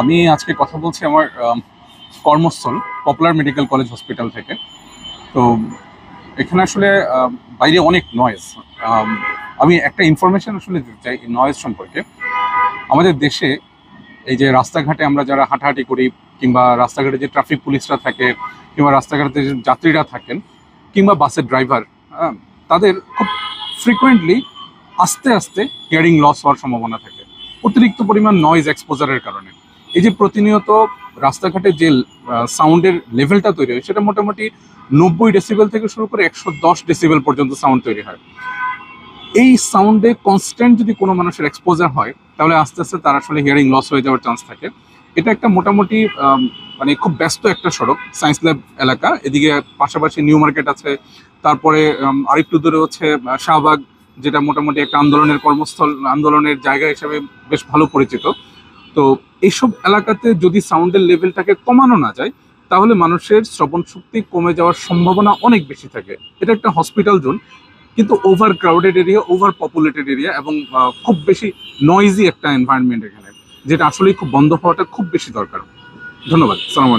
আমি আজকে কথা বলছি আমার কর্মস্থল, পপুলার মেডিকেল কলেজ হসপিটাল থেকে। তো এখানে আসলে বাইরে অনেক নয়েজ আমি একটা ইনফরমেশন আসলে দিতে চাই নয়েজ সম্পর্কে। আমাদের দেশে এই যে রাস্তাঘাটে আমরা যারা হাঁটাহাঁটি করি, কিংবা রাস্তাঘাটে যে ট্রাফিক পুলিশরা থাকে, কিংবা রাস্তাঘাটে যে যাত্রীরা থাকেন, কিংবা বাসের ড্রাইভার তাদের খুব ফ্রিকোয়েন্টলি আস্তে আস্তে হিয়ারিং লস হওয়ার সম্ভাবনা থাকে। অতিরিক্ত পরিমাণ নয়েজ এক্সপোজারের কারণে। এই যে প্রতিনিয়ত রাস্তাঘাটে যে সাউন্ডের লেভেলটা তৈরি হয়, সেটা মোটামুটি নব্বই ডেসিবেল থেকে শুরু করে একশো দশ ডেসিবেল পর্যন্ত সাউন্ড তৈরি হয়। এই সাউন্ডে কনস্ট্যান্ট যদি কোনো মানুষের এক্সপোজার হয়, তাহলে আস্তে আস্তে তার আসলে হিয়ারিং লস হয়ে যাওয়ার চান্স থাকে। এটা একটা মোটামুটি মানে খুব ব্যস্ত একটা সড়ক সায়েন্স ল্যাব এলাকা। এদিকে পাশাপাশি নিউ মার্কেট আছে, তারপরে আরেকটু দূরে হচ্ছে শাহবাগ, যেটা মোটামুটি একটা আন্দোলনের কর্মস্থল, আন্দোলনের জায়গা হিসেবে বেশ ভালো পরিচিত। তো এইসব এলাকাতে যদি সাউন্ডের লেভেলটাকে কমানো না যায়, তাহলে মানুষের শ্রবণ শক্তি কমে যাওয়ার সম্ভাবনা অনেক বেশি থাকে। এটা একটা হসপিটাল জোন কিন্তু overcrowded area overpopulated area এবং খুব বেশি নয়েজি একটা এনভায়রনমেন্ট এখানে, যেটা আসলেই খুব বন্ধ হওয়াটা খুব বেশি দরকার। ধন্যবাদ, সালাম